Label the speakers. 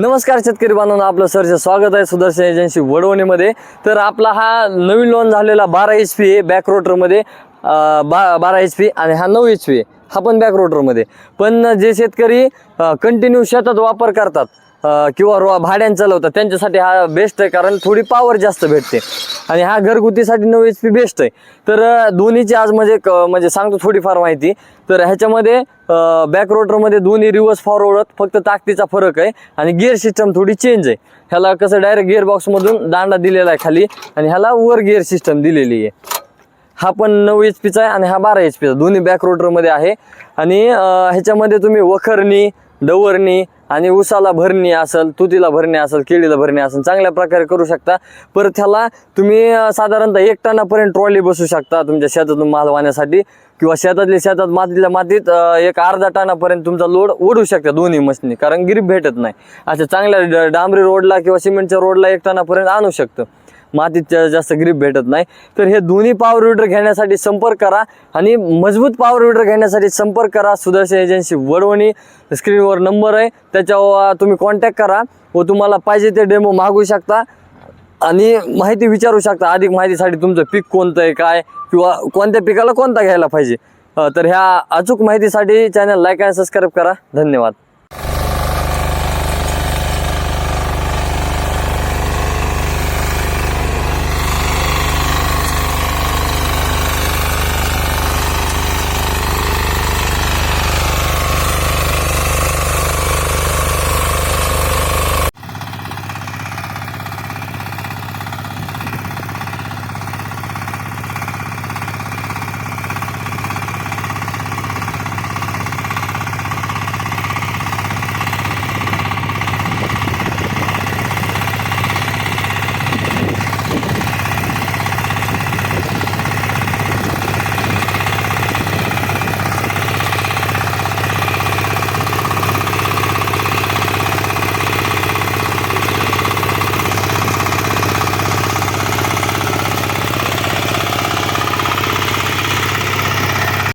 Speaker 1: नमस्कार शेतकरी बांधवांनो आपलं सरचं स्वागत आहे सुदर्शन एजन्सी वडवणीमध्ये. तर आपला हा नवीन लॉन झालेला बारा एच पी आहे बॅक रोटरमध्ये बा बारा एच पी आणि हा नऊ एच पी आहे. हा पण बॅक रोटरमध्ये पण जे शेतकरी कंटिन्यू शेतात वापर करतात किंवा रो भाड्यानं चालवतात त्यांच्यासाठी हा बेस्ट आहे कारण थोडी पॉवर जास्त भेटते. आणि हा घरगुतीसाठी नऊ एच पी बेस्ट आहे. तर दोन्हीची आज म्हणजे म्हणजे सांगतो थोडीफार माहिती. तर ह्याच्यामध्ये बॅक रोटरमध्ये दोन्ही रिव्हर्स फॉरवर्ड फक्त ताकदीचा फरक आहे आणि गिअर सिस्टम थोडी चेंज आहे. ह्याला कसं डायरेक्ट गिअर बॉक्समधून दांडा दिलेला आहे खाली आणि ह्याला वर गिअर सिस्टम दिलेली आहे. हा पण नऊ एच पीचा आहे आणि हा बारा एच पीचा दोन्ही बॅक रोटरमध्ये आहे. आणि ह्याच्यामध्ये तुम्ही वखरणी डवरणी आणि उसाला भरणी असेल तुतीला भरणी असेल केळीला भरणी असेल चांगल्या प्रकारे करू शकता. परत ह्याला तुम्ही साधारणतः एक टनापर्यंत ट्रॉली बसू शकता तुमच्या शेतातून माल वाहण्यासाठी. किंवा शेतातल्या शेतात मातीतल्या मातीत एक अर्धा टनापर्यंत तुमचा लोड ओढू शकता दोन्ही मशीनी कारण गिरीप भेटत नाही. अशा चांगल्या डांबरी रोडला किंवा सिमेंटच्या रोडला एक टनापर्यंत आणू शकतं. मातीत जास्त ग्रीप भेटत नाही. तर हे दोन्ही पॉवर विडर घेण्यासाठी संपर्क करा आणि मजबूत पॉवर विडर घेण्यासाठी संपर्क करा. सुदर्शन एजन्सी वडवणी स्क्रीनवर नंबर आहे. त्याच्यावर तुम्ही कॉन्टॅक्ट करा व तुम्हाला पाहिजे ते डेमो मागू शकता. आणि माहिती विचारू शकता. अधिक माहितीसाठी तुमचं पीक कोणतं आहे काय किंवा कोणत्या पिकाला कोणता घ्यायला पाहिजे. तर ह्या अचूक माहितीसाठी चॅनल लाईक आणि सबस्क्राईब करा. धन्यवाद.